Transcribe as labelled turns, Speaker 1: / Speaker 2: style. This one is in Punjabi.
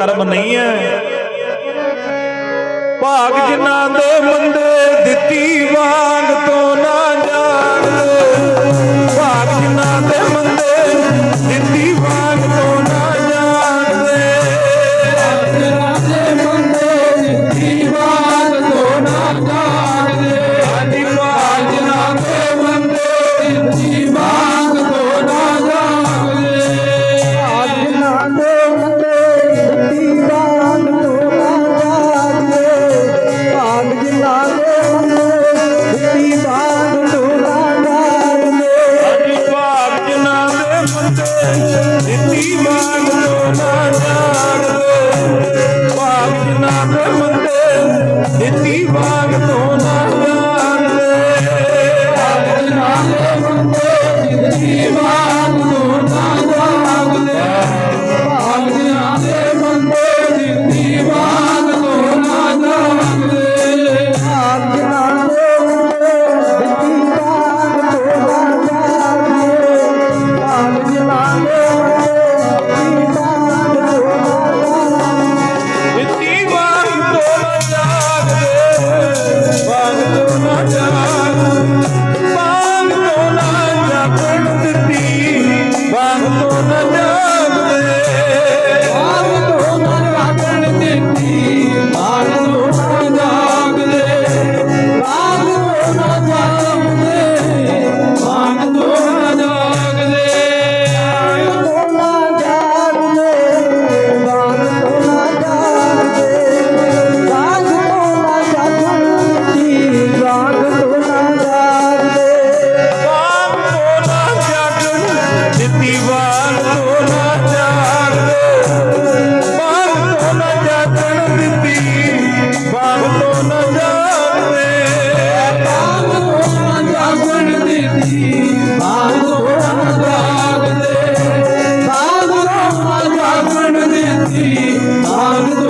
Speaker 1: ਕਰਮ ਨਹੀਂ ਹੈ। ਭਾਗ ਜਿਨ੍ਹਾਂ ਦੇ ਮੰਦੇ ਦਿੱਤੀ ਵਾਂਗ ਜਾਣਦੇ ਨੀਤੀ ਮਾਰਗ ਤੋਂ ਨਾ ਜਾਣਦੇ ਪਾਪ ਨਾ ਮੰਨਦੇ ਨੀਤੀ ਮਾਰਗ ਤੋਂ
Speaker 2: স্ত্রী তার